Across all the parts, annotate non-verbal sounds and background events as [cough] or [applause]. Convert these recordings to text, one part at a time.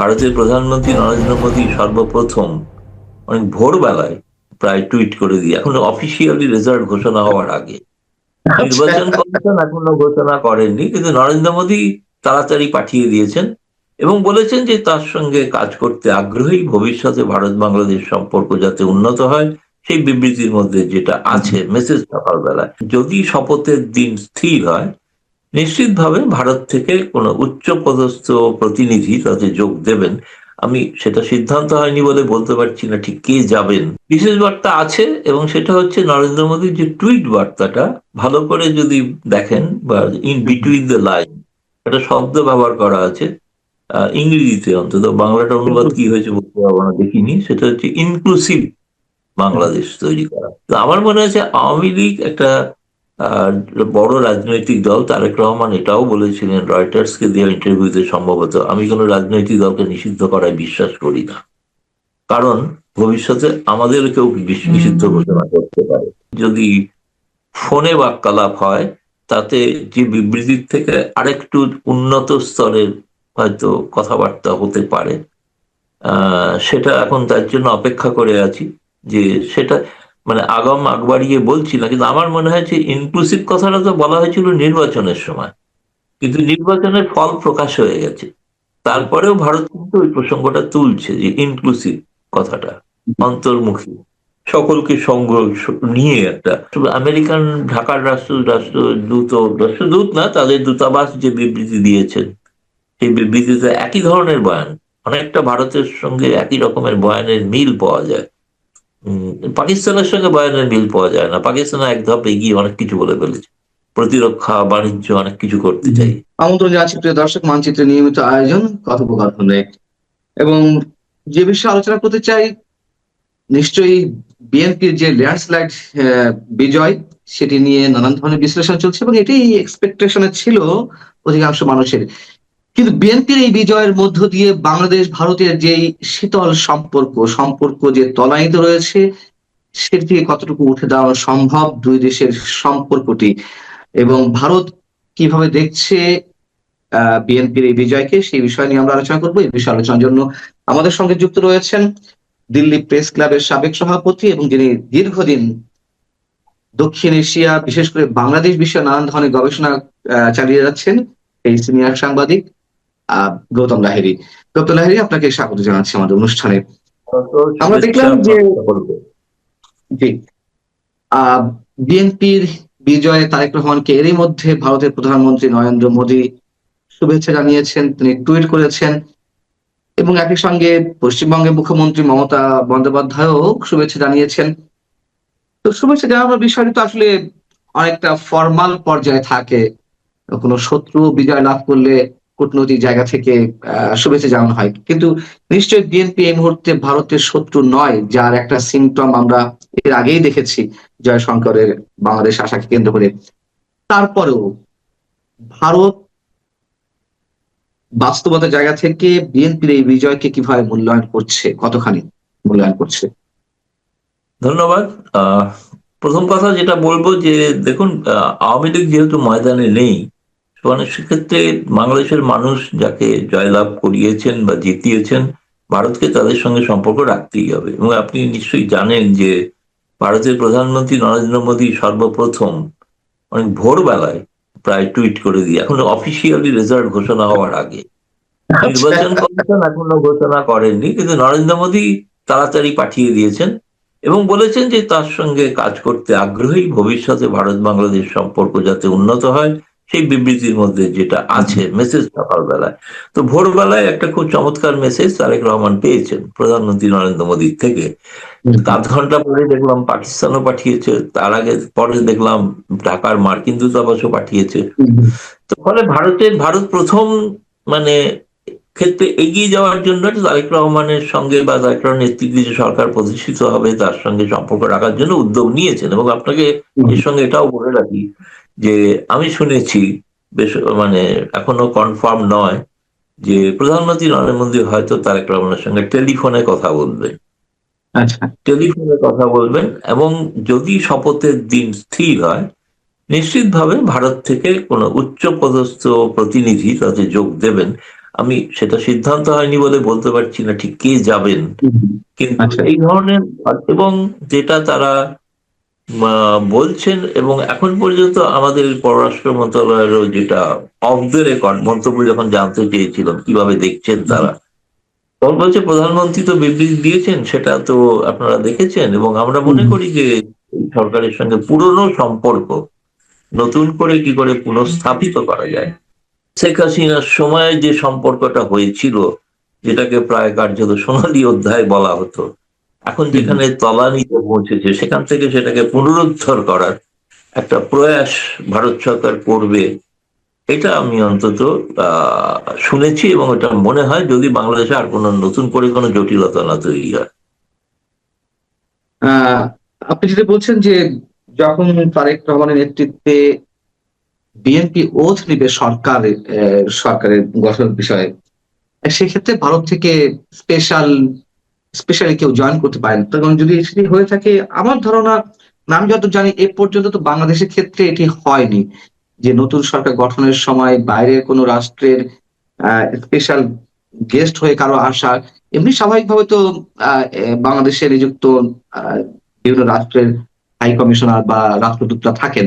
ভারতের প্রধানমন্ত্রী নরেন্দ্র মোদী সর্বপ্রথম অনেক ভোরবেলায় প্রায় টুইট করে দিয়ে এখন অফিসিয়ালি রেজাল্ট ঘোষণা হওয়ার আগে। নির্বাচন কমিশন এখনও ঘোষণা করেননি কিন্তু নরেন্দ্র মোদী তাড়াতাড়ি পাঠিয়ে দিয়েছেন এবং বলেছেন যে তার সঙ্গে কাজ করতে আগ্রহী ভবিষ্যতে ভারত বাংলাদেশ সম্পর্ক যাতে উন্নত হয় সেই বিবৃতির মধ্যে যেটা আছে মেসেজ সকালবেলায় যদি শপথের দিন স্থির হয় নিশ্চিতভাবে ভারত থেকে কোনো উচ্চ পদস্থ প্রতিনিধি তাতে যোগ দেবেন। আমি সেটা সিদ্ধান্ত হয়নি বলে বলতে পারছি না ঠিক কে যাবেন। বিশেষ বার্তা আছে এবং সেটা হচ্ছে নরেন্দ্র মোদীর যে টুইট বার্তাটা, ভালো করে যদি দেখেন বা ইন বিটুইন দ্য লাইন, একটা শব্দ ব্যবহার করা আছে ইংরেজিতে অন্তত। বাংলাটা অনুবাদ কি হয়েছে বলতে পারব না, দেখিনি। সেটা হচ্ছে ইনক্লুসিভ বাংলাদেশ তৈরি করা। আমার মনে হচ্ছে আওয়ামী লীগ একটা বড় রাজনৈতিক দল তারেক রহমান এটাও বলেছিলেন রয়টার্স কে দেওয়া ইন্টারভিউতে সম্ভবত। আমি কোনো রাজনৈতিক দলকে নিষিদ্ধ করায় বিশ্বাস করি না। কারণ ভবিষ্যতে আমাদেরকেও নিষিদ্ধ ঘোষণা করতে পারে। যদি ফোনে বাক্যালাপ হয় তাতে যে বিবৃতির থেকে আরেকটু উন্নত স্তরের হয়তো কথাবার্তা হতে পারে। আহ, সেটা এখন তার জন্য অপেক্ষা করে আছি যে সেটা মানে আগাম আগ বাড়িয়ে বলছি না কিন্তু আমার মনে হয় ইনক্লুসিভ কথাটা তো বলা হয়েছিল নির্বাচনের সময়। কিন্তু নির্বাচনের ফল প্রকাশ হয়ে গেছে। তারপরেও ভারত কিন্তু ওই প্রসঙ্গটা তুলছে যে ইনক্লুসিভ কথাটা, অন্তর্মুখী। সকলকে সঙ্গ নিয়ে একটা আমেরিকান, ঢাকার রাষ্ট্র রাষ্ট্রদূত রাষ্ট্রদূত না, তাদের দূতাবাস যে বিবৃতি দিয়েছেন, সেই বিবৃতিতে একই ধরনের বয়ান। অনেকটা ভারতের সঙ্গে একই রকমের বয়ানের মিল পাওয়া যায়। পাকিস্তানের সঙ্গে বয়ানের মিল পাওয়া যায় না। পাকিস্তান এক ধাপ এগিয়ে অনেক কিছু বলে ফেলেছে। প্রতিরক্ষা বাণিজ্য অনেক কিছু করতে চাই। আমন্ত্রণ জানাচ্ছি প্রিয় দর্শক মানচিত্রের নিয়মিত আয়োজন কথোপকথনে। এবং যে বিষয়ে আলোচনা করতে চাই নিশ্চয়ই বিএনপির যে ল্যান্ডস্লাইড বিজয় সেটি নিয়ে নানান ধরনের বিশ্লেষণ চলছে এবং এটি এক্সপেকটেশনে ছিল অধিকাংশ মানুষের। কিন্তু বিএনপির এই বিজয়ের মধ্য দিয়ে বাংলাদেশ, ভারতের যেই শীতল সম্পর্ক সম্পর্ক যে তলায়িত রয়েছে, সেটি কতটুকু উঠে দাঁড়ানো সম্ভব? দুই দেশের সম্পর্কটি এবং ভারত কীভাবে দেখছে বিএনপির এই বিজয়কে, সেই বিষয় নিয়ে আমরা আলোচনা করব। এই বিষয়ে আলোচনার জন্য আমাদের সঙ্গে যুক্ত রয়েছেন দিল্লি প্রেস ক্লাবের সাবেক সভাপতি এবং যিনি দীর্ঘদিন দক্ষিণ এশিয়া, বিশেষ করে বাংলাদেশ বিষয়ে নানান ধরনের গবেষণা চালিয়ে যাচ্ছেন, এই সিনিয়র সাংবাদিক। গৌতম লাহিরি গৌতম লাহিরি আপনাকে স্বাগত জানাচ্ছি আমাদের অনুষ্ঠানে। আমরা দেখলাম যে- জি। বিএনপির বিজয়ে তারেক রহমানকে এরই মধ্যে ভারতের প্রধানমন্ত্রী নরেন্দ্র মোদী শুভেচ্ছা জানিয়েছেন, তিনি টুইট করেছেন। এবং একই সঙ্গে পশ্চিমবঙ্গের মুখ্যমন্ত্রী মমতা বন্দ্যোপাধ্যায়ও শুভেচ্ছা জানিয়েছেন। তো শুভেচ্ছা জানানোর বিষয়টি তো আসলে অনেকটা ফর্মাল পর্যায়ে থাকে। কোনো শত্রু বিজয় লাভ করলে কূটনৈতিক জায়গা থেকে শুভেচ্ছা জানানো হয়। কিন্তু নিশ্চয়ই বিএনপি এই মুহূর্তে ভারতের শত্রু নয়, যার একটা সিমটম আমরা এর আগেই দেখেছি জয়শঙ্করের বাংলাদেশ আশাকে কেন্দ্র করে। তারপরেও ভারত বাস্তবতা জায়গা থেকে বিএনপির এই বিজয়কে কীভাবে মূল্যায়ন করছে, কতখানি মূল্যায়ন করছে? ধন্যবাদ। প্রথম কথা যেটা বলব যে, দেখুন আওয়ামী লীগ যেহেতু ময়দানে নেই মানে সেক্ষেত্রে বাংলাদেশের মানুষ যাকে জয়লাভ করিয়েছেন বা জিতিয়েছেন ভারতকে তাদের সঙ্গে সম্পর্ক রাখতেই হবে। এবং আপনি নিশ্চয়ই জানেন যে ভারতের প্রধানমন্ত্রী নরেন্দ্র মোদী সর্বপ্রথম অনেক ভোরবেলায় প্রায় টুইট করে দিয়ে এখন অফিসিয়ালি রেজাল্ট ঘোষণা হওয়ার আগে। নির্বাচন কমিশন এখনও ঘোষণা করেননি কিন্তু নরেন্দ্র মোদী তাড়াতাড়ি পাঠিয়ে দিয়েছেন এবং বলেছেন যে তার সঙ্গে কাজ করতে আগ্রহী ভবিষ্যতে ভারত বাংলাদেশ সম্পর্ক যাতে উন্নত হয়। সেই বিবৃতির মধ্যে যেটা আছে মেসেজ সকালবেলায় তো ভোরবেলায় একটা খুব চমৎকার মেসেজ তারেক রহমান পেয়েছেন প্রধানমন্ত্রী নরেন্দ্র মোদীর থেকে। আধ ঘণ্টা পরে দেখলাম পাকিস্তানও পাঠিয়েছে তার আগে পরে দেখলাম ঢাকার মার্কিন দূতাবাসও পাঠিয়েছে। তো ফলে ভারতের ভারত প্রথম মানে ক্ষেত্রে এগিয়ে যাওয়ার জন্য তারেক রহমানের সঙ্গে বা তারেক রহমানের নেতৃত্বে যে সরকার প্রতিষ্ঠিত হবে তার সঙ্গে সম্পর্ক রাখার জন্য উদ্যোগ নিয়েছেন। এবং আপনাকে এর সঙ্গে এটাও বলে রাখি যে আমি শুনেছি বেশ মানে এখনও কনফার্ম নয় যে প্রধানমন্ত্রী নরেন্দ্র মোদী হয়তো তারেক রহমানের সঙ্গে টেলিফোনে কথা বলবেন। আচ্ছা। টেলিফোনে কথা বলবেন এবং যদি শপথের দিন স্থির হয় নিশ্চিতভাবে ভারত থেকে কোনো উচ্চ পদস্থ প্রতিনিধি তাতে যোগ দেবেন। আমি সেটা সিদ্ধান্ত হয়নি বলে বলতে পারছি না ঠিক কে যাবেন। কিন্তু আচ্ছা। এই ধরনের এবং যেটা তারা বলছেন এবং এখন পর্যন্ত আমাদের পররাষ্ট্র মন্ত্রণালয়েরও যেটা অফ দ্য রেকর্ড মন্তব্য যখন জানতে চেয়েছিলাম কীভাবে দেখছেন তারা। তখন বলছে প্রধানমন্ত্রী তো বিবৃতি দিয়েছেন সেটা তো আপনারা দেখেছেন এবং আমরা মনে করি যে এই সরকারের সঙ্গে পুরনো সম্পর্ক নতুন করে কি করে পুনঃস্থাপিত করা যায়। শেখ হাসিনার সময়ে যে সম্পর্কটা হয়েছিল যেটাকে প্রায় কার্যত সোনালী অধ্যায় বলা হতো এখন যেখানে তলানিতে পৌঁছেছে, সেখান থেকে সেটাকে পুনরুদ্ধার করার একটা প্রয়াস ভারত সরকার করবে, এটা আমি অন্তত শুনেছি এবং এটা মনে হয় যদি বাংলাদেশে আর কোনো নতুন করে কোনো জটিলতা না তৈরি হয়। আপনি যেটা বলছেন যে যখন তারেক রহমানের নেতৃত্বে বিএনপি ওথ নিবে সরকারের সরকারের গঠন বিষয়ে, সেক্ষেত্রে ভারত থেকে স্পেশাল স্পেশালি কেউ জয়েন করতে পারেন তখন যদি সেটি হয়ে থাকে, আমার ধারণা আমি যত জানি, এ পর্যন্ত তো বাংলাদেশের ক্ষেত্রে এটি হয়নি। যে নতুন সরকার গঠনের সময় বাইরের কোনো রাষ্ট্রের স্পেশাল গেস্ট হয়ে কারও আসা, এমনি স্বাভাবিকভাবে তো বাংলাদেশে নিযুক্ত বিভিন্ন রাষ্ট্রের হাই কমিশনার বা রাষ্ট্রদূতরা থাকেন।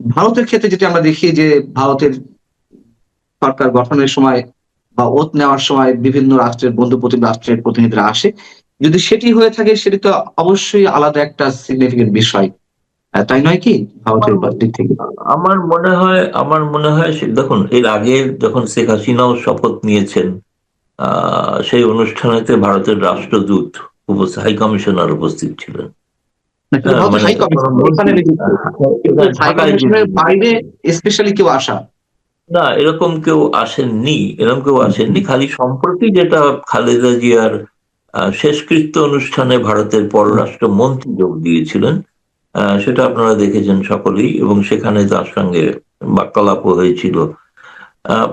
ভারতের ক্ষেত্রে যেটা আমরা দেখি যে, ভারতের সরকার গঠনের সময় বা ওত নেওয়ার সময় বিভিন্ন রাষ্ট্রের বন্ধু প্রতিম রাষ্ট্রের প্রতিনিধিরা আসে। যদি সেটি হয়ে থাকে সেটি তো অবশ্যই আলাদা একটা সিগনিফিকেন্ট বিষয়। তাই নয় কি? ভারতের দিক থেকে। আমার মনে হয় আমার মনে হয় দেখুন এর আগে যখন শেখ হাসিনাও শপথ নিয়েছেন আহ, সেই অনুষ্ঠানেতে ভারতের রাষ্ট্রদূত হাই কমিশনার উপস্থিত ছিলেন। হ্যাঁ, মানে হাই কমিশন কোনো এখানে নিযুক্ত। কিন্তু হাই ঢাকায় কমিশনের যে- বাইরে স্পেশালি কেউ আসা। না এরকম কেউ আসেননি এরকম কেউ আসেননি খালি সম্প্রতি যেটা খালেদা জিয়ার শেষকৃত্য অনুষ্ঠানে ভারতের পররাষ্ট্র মন্ত্রী যোগ দিয়েছিলেন সেটা আপনারা দেখেছেন সকলেই এবং সেখানে তার সঙ্গে বাক্যালাপও হয়েছিল।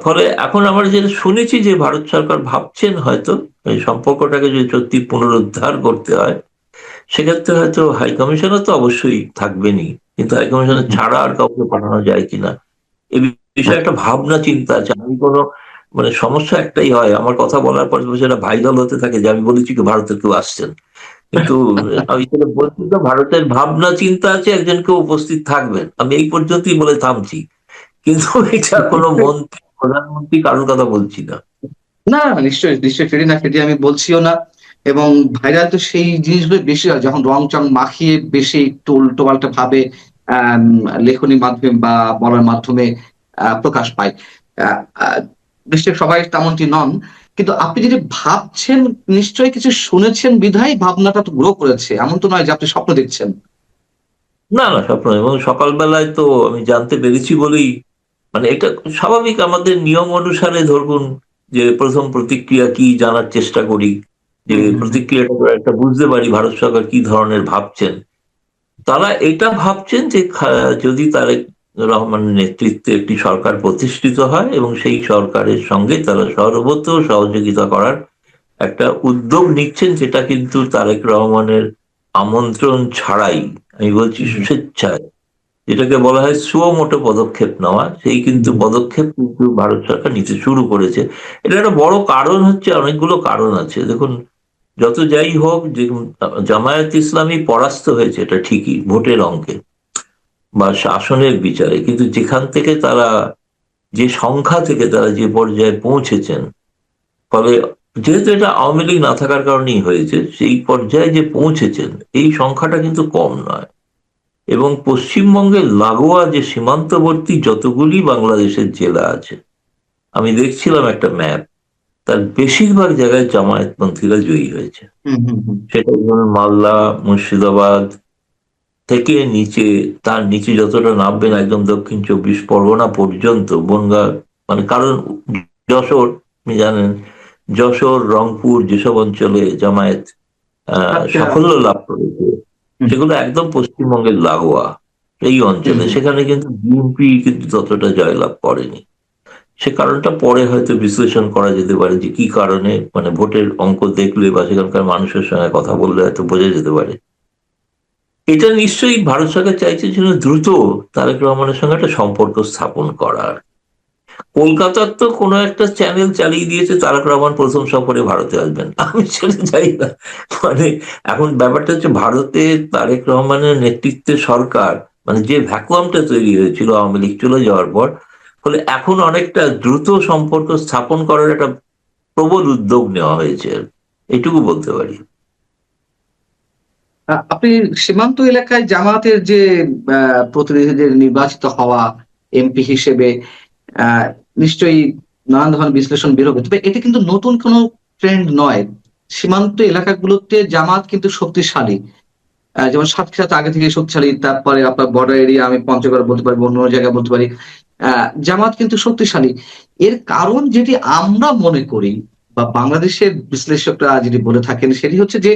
ফলে এখন আমরা যেটা শুনেছি যে ভারত সরকার ভাবছেন হয়তো এই সম্পর্কটাকে যদি সত্যি পুনরুদ্ধার করতে হয় সেক্ষেত্রে হয়তো হাই কমিশনার তো অবশ্যই থাকবেনই কিন্তু হাই কমিশনার ছাড়া আর কাউকে পাঠানো যায় কিনা এই বিষয়ে একটা ভাবনা চিন্তা আছে আমি কোনো মানে সমস্যা একটাই হয়। আমার কথা বলার পর সেটা ভাইরাল হতে থাকে যে আমি বলেছি কি ভারতের কেউ আসছেন। কিন্তু [laughs] আমি সেটা বলছি তো ভারতের ভাবনা চিন্তা আছে একজন কেউ উপস্থিত থাকবেন। আমি এই পর্যন্তই বলে থামছি। কিন্তু [laughs] এটা কোনো মন্ত্রী প্রধানমন্ত্রী কারোর কথা বলছি না। না নিশ্চয়ই নিশ্চয়ই ফেরি না ফেরি আমি বলছিও না। এবং ভাইরাল তো সেই জিনিসগুলো বেশি হয় যখন রং চং মাখিয়ে বেশি একটু উল্টো পাল্টা ভাবে লেখনির মাধ্যমে বা বলার মাধ্যমে প্রকাশ পায়। নিশ্চয়ই সবাই তেমনটি নন কিন্তু আপনি যদি ভাবছেন নিশ্চয়ই কিছু শুনেছেন বিধায় ভাবনাটা তো গ্রো করেছে এমন তো নয় যে আপনি স্বপ্ন দেখছেন। না না স্বপ্ন এবং সকালবেলায় তো আমি জানতে পেরেছি বলেই মানে এটা স্বাভাবিক আমাদের নিয়ম অনুসারে ধরুন যে প্রথম প্রতিক্রিয়া কি জানার চেষ্টা করি যে। প্রতিক্রিয়াটা একটা বুঝতে পারি ভারত সরকার কি ধরনের ভাবছেন। তারা এটা ভাবছেন যে যদি তারেক রহমানের নেতৃত্বে একটি সরকার প্রতিষ্ঠিত হয় এবং সেই সরকারের সঙ্গে তারা সর্বত সহযোগিতা করার একটা উদ্যোগ নিচ্ছেন যেটা কিন্তু তারেক রহমানের আমন্ত্রণ ছাড়াই আমি বলছি। স্বেচ্ছায় যেটাকে বলা হয় সুমোটো পদক্ষেপ নেওয়া। সেই কিন্তু পদক্ষেপ কিন্তু ভারত সরকার নিতে শুরু করেছে। এটা একটা বড় কারণ হচ্ছে অনেকগুলো কারণ আছে। দেখুন যত যাই হোক যে জামায়াত ইসলামী পরাস্ত হয়েছে এটা ঠিকই ভোটের অঙ্কে। বা শাসনের বিচারে কিন্তু যেখান থেকে তারা যে সংখ্যা থেকে তারা যে পর্যায়ে পৌঁছেছেন ফলে যেহেতু এটা আওয়ামী লীগ না থাকার কারণেই হয়েছে সেই পর্যায়ে যে পৌঁছেছেন এই সংখ্যাটা কিন্তু কম নয়। এবং পশ্চিমবঙ্গের লাগোয়া যে সীমান্তবর্তী যতগুলি বাংলাদেশের জেলা আছে আমি দেখছিলাম একটা ম্যাপ তার বেশিরভাগ জায়গায় জামায়াতপন্থীরা জয়ী হয়েছে। হুম হুম হুম। সেটা ধরুন মালদা মুর্শিদাবাদ থেকে নিচে তার নিচে যতটা নামবেন একদম দক্ষিণ চব্বিশ পরগনা পর্যন্ত বনগা মানে কারণ যশোর আপনি জানেন যশোর রংপুর যেসব অঞ্চলে জামায়াত আচ্ছা। সাফল্য লাভ করেছে। সেগুলো একদম পশ্চিমবঙ্গের লাগোয়া এই অঞ্চলে সেখানে কিন্তু বিএনপি কিন্তু ততটা জয়লাভ করেনি সে কারণটা পরে হয়তো বিশ্লেষণ করা যেতে পারে যে কি কারণে মানে ভোটের অঙ্ক দেখলে বা সেখানকার মানুষের সঙ্গে কথা বললে হয়তো বোঝা যেতে পারে এটা নিশ্চয়ই ভারত সরকার চাইছে যেন দ্রুত তারেক রহমানের সঙ্গে একটা সম্পর্ক স্থাপন করার। কলকাতার তো কোনো একটা চ্যানেল চালিয়ে দিয়েছে তারক রহমান প্রথম সফরে ভারতে আসবেন। আমি সেটা চাই না। মানে এখন ব্যাপারটা হচ্ছে ভারতে তারেক রহমানের নেতৃত্বে সরকার মানে যে ভ্যাকুয়ামটা তৈরি হয়েছিল আওয়ামী লীগ চলে যাওয়ার পর, ফলে এখন অনেকটা দ্রুত সম্পর্ক স্থাপন করার একটা প্রবল উদ্যোগ নেওয়া হয়েছে। এটুকু বলতে পারি। আপনি সীমান্ত এলাকায় জামাতের যে প্রতিনিধিদের নির্বাচিত হওয়া এমপি হিসেবে নিশ্চয়ই নানান ধরনের বিশ্লেষণ বের হবে। তবে এটি কিন্তু নতুন কোনো ট্রেন্ড নয়। সীমান্ত এলাকাগুলোতে জামাত কিন্তু শক্তিশালী। যেমন সাতক্ষীরাতে আগে থেকে শক্তিশালী, তারপরে আপনার বর্ডার এরিয়া আমি পঞ্চগড় বলতে পারি, অন্য জায়গায় বলতে পারি। জামাত কিন্তু শক্তিশালী। এর কারণ যেটি আমরা মনে করি, বা বাংলাদেশের বিশ্লেষকরা যেটি বলে থাকেন, সেটি হচ্ছে যে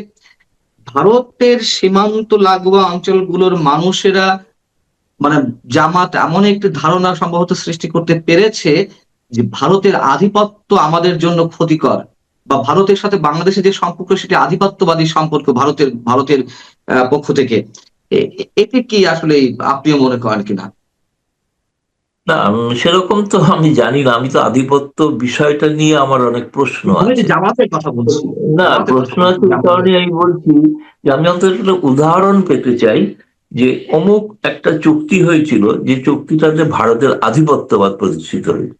ভারতের সীমান্ত লাগোয়া অঞ্চলগুলোর মানুষেরা মানে জামাত এমন একটি ধারণা সম্ভবত সৃষ্টি করতে পেরেছে যে ভারতের আধিপত্য আমাদের জন্য ক্ষতিকর বা ভারতের সাথে বাংলাদেশের যে সম্পর্ক সেটি আধিপত্যবাদী সম্পর্ক ভারতের ভারতের পক্ষ থেকে। এতে কি আসলে আপনিও মনে করেন কিনা? না সেরকম তো আমি জানি না। আমি তো আধিপত্য বিষয়টা নিয়ে আমার অনেক প্রশ্ন আছে। কথা বলছি। না প্রশ্ন আছে বলছি, কারণে আমি বলছি যে আমি অন্তত একটা উদাহরণ পেতে চাই যে অমুক একটা চুক্তি হয়েছিল যে চুক্তিটাতে ভারতের আধিপত্যবাদ প্রতিষ্ঠিত হয়েছে।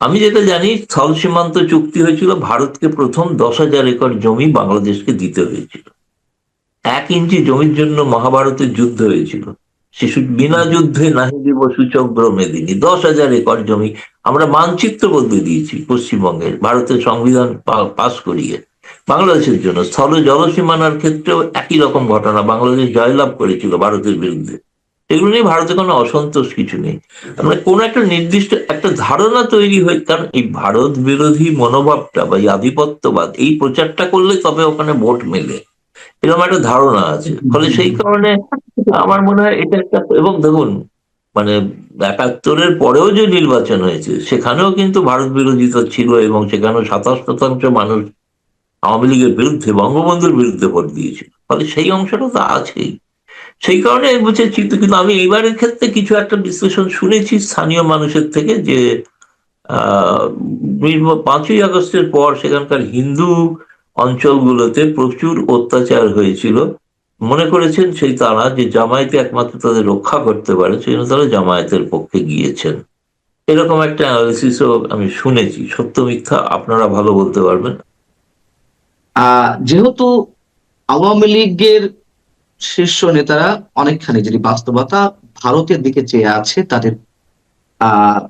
আমি যেটা জানি স্থল সীমান্ত চুক্তি হয়েছিল ভারতকে প্রথম দশ হাজার একর জমি বাংলাদেশকে দিতে হয়েছিল। এক ইঞ্চি জমির জন্য মহাভারতের যুদ্ধ হয়েছিল। শিশু বিনা যুদ্ধে নাহি দিব মেদিনী দশ হাজার একর জমি আমরা মানচিত্র বদলে দিয়েছি পশ্চিমবঙ্গের, ভারতের সংবিধান পাশ করিয়ে। বাংলাদেশের জন্য স্থল জলসীমানার ক্ষেত্রেও একই রকম ঘটনা বাংলাদেশ জয়লাভ করেছিল ভারতের বিরুদ্ধে। এগুলো নিয়ে ভারতে কোনো অসন্তোষ কিছু নেই। মানে কোনো একটা নির্দিষ্ট একটা ধারণা তৈরি হয় কারণ এই ভারত বিরোধী মনোভাবটা বা এই আধিপত্যবাদ, এই প্রচারটা করলে তবে ওখানে ভোট মেলে। এরকম একটা ধারণা আছে। ফলে সেই কারণে আমার মনে হয় এটা একটা, এবং দেখুন মানে একাত্তরের পরেও যে নির্বাচন হয়েছে, সেখানেও কিন্তু ভারত বিরোধিতা ছিল এবং সেখানেও সাতাশ শতাংশ মানুষ আওয়ামী লীগের বিরুদ্ধে, বঙ্গবন্ধুর বিরুদ্ধে ভোট দিয়েছিল। ফলে সেই অংশটা তো আছেই। সেই কারণে বুঝেছি কিন্তু আমি এইবারের ক্ষেত্রে কিছু একটা বিশ্লেষণ শুনেছি স্থানীয় মানুষের থেকে যে, আহ পাঁচই আগস্টের পর সেখানকার হিন্দু অঞ্চলগুলোতে প্রচুর অত্যাচার হয়েছিল। মনে করেছেন সেই তারা যে জামায়াতে একমাত্র তাদের রক্ষা করতে পারে, সেই জন্য তারা জামায়াতের পক্ষে গিয়েছেন। এরকম একটা অ্যানালিসিসও আমি শুনেছি। সত্য, মিথ্যা আপনারা ভালো বলতে পারবেন। যেহেতু আওয়ামী লীগের শীর্ষ নেতারা অনেকখানি যেটি বাস্তবতা ভারতের দিকে চেয়ে আছে, তাদের, আহ,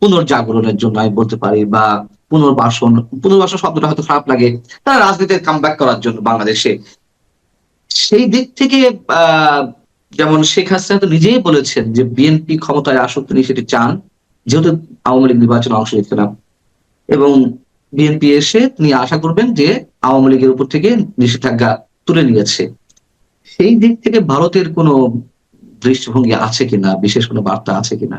পুনর্জাগরণের জন্য আমি বলতে পারি বা পুনর্বাসন পুনর্বাসন শব্দটা হয়তো খারাপ লাগে। তারা রাজনীতিতে কামব্যাক করার জন্য বাংলাদেশে। সেই দিক থেকে যেমন শেখ হাসিনা তো নিজেই বলেছেন যে বিএনপি ক্ষমতায় আসুক তিনি সেটি চান, যেহেতু আওয়ামী লীগ নির্বাচনে অংশ নিচ্ছে না এবং বিএনপি এসে তিনি আশা করবেন যে আওয়ামী লীগের উপর থেকে নিষেধাজ্ঞা তুলে নিয়েছে। সেই দিক থেকে ভারতের কোনো দৃষ্টিভঙ্গি আছে কিনা, বিশেষ কোনো বার্তা আছে কিনা?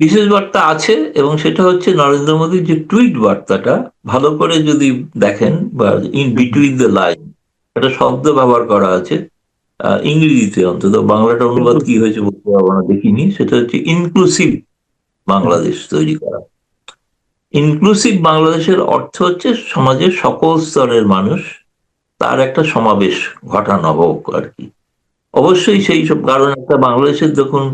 বিশেষ বার্তা আছে এবং সেটা হচ্ছে নরেন্দ্র মোদীর যে টুইট বার্তাটা ভালো করে যদি দেখেন বা ইন বিটুইন দ্য লাইন একটা শব্দ ব্যবহার করা আছে ইংরেজিতে অন্তত বাংলাটা অনুবাদ কি হয়েছে বলতে পারব না দেখিনি। সেটা হচ্ছে ইনক্লুসিভ বাংলাদেশ তৈরি করা। ইনক্লুসিভ বাংলাদেশের অর্থ হচ্ছে সমাজের সকল স্তরের মানুষ তার একটা সমাবেশ ঘটানো হোক আর কি। অবশ্যই সেই সব কারণ একটা বাংলাদেশের যখন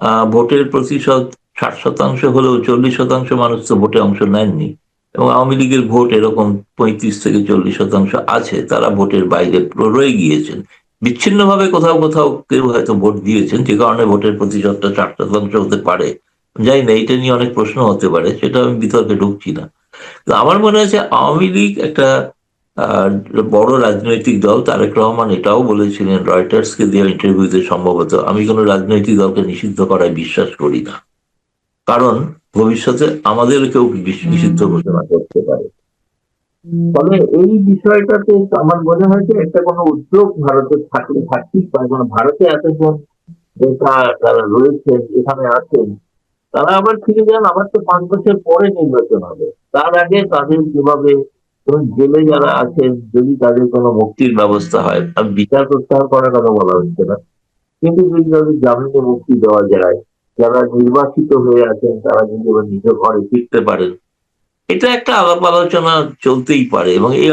আহ, ভোটের প্রতিশত ষাট শতাংশ হলেও চল্লিশ শতাংশ মানুষ তো ভোটে অংশ নেননি। এবং আওয়ামী লীগের ভোট এরকম পঁয়ত্রিশ থেকে চল্লিশ শতাংশ আছে, তারা ভোটের বাইরে রয়ে গিয়েছেন। বিচ্ছিন্নভাবে কোথাও কোথাও কেউ হয়তো ভোট দিয়েছেন, যে কারণে ভোটের প্রতিশতটা ষাট শতাংশ হতে পারে। যাই না এটা নিয়ে অনেক প্রশ্ন হতে পারে, সেটা আমি বিতর্কে ঢুকছি না। আমার মনে হচ্ছে আওয়ামী লীগ একটা বড় রাজনৈতিক দল, তারেক রহমান এটাও বলেছিলেন রয়টার্সকে দেওয়া ইন্টারভিউতে সম্ভবত, আমি কোনো রাজনৈতিক দলকে নিষিদ্ধ করায় বিশ্বাস করি না। কারণ ভবিষ্যতে আমাদেরকেও বিশ- নিষিদ্ধ ঘোষণা করতে পারে। ফলে এই বিষয়টাতে আমার মনে হয় যে একটা কোনো উদ্যোগ ভারতের থাকলে থাকতেই পারে। কারণ ভারতে এতজন নেতা যারা রয়েছেন এখানে আছেন তারা আবার ফিরে যান আবার তো পাঁচ বছর পরে নির্বাচন হবে। তার আগে তাদের যেভাবে জেলে যারা আছেন যদি তাদের কোনো মুক্তির ব্যবস্থা হয় আমি বিচার প্রত্যাহার করার কথা বলা হচ্ছে না কিন্তু যদি তাদের জামিনে মুক্তি দেওয়া যায় যারা নির্বাচিত হয়ে আছেন, তারা কিন্তু এবার নিজ ঘরে ফিরতে পারেন। এটা একটা আলাপ আলোচনা চলতেই পারে এবং এই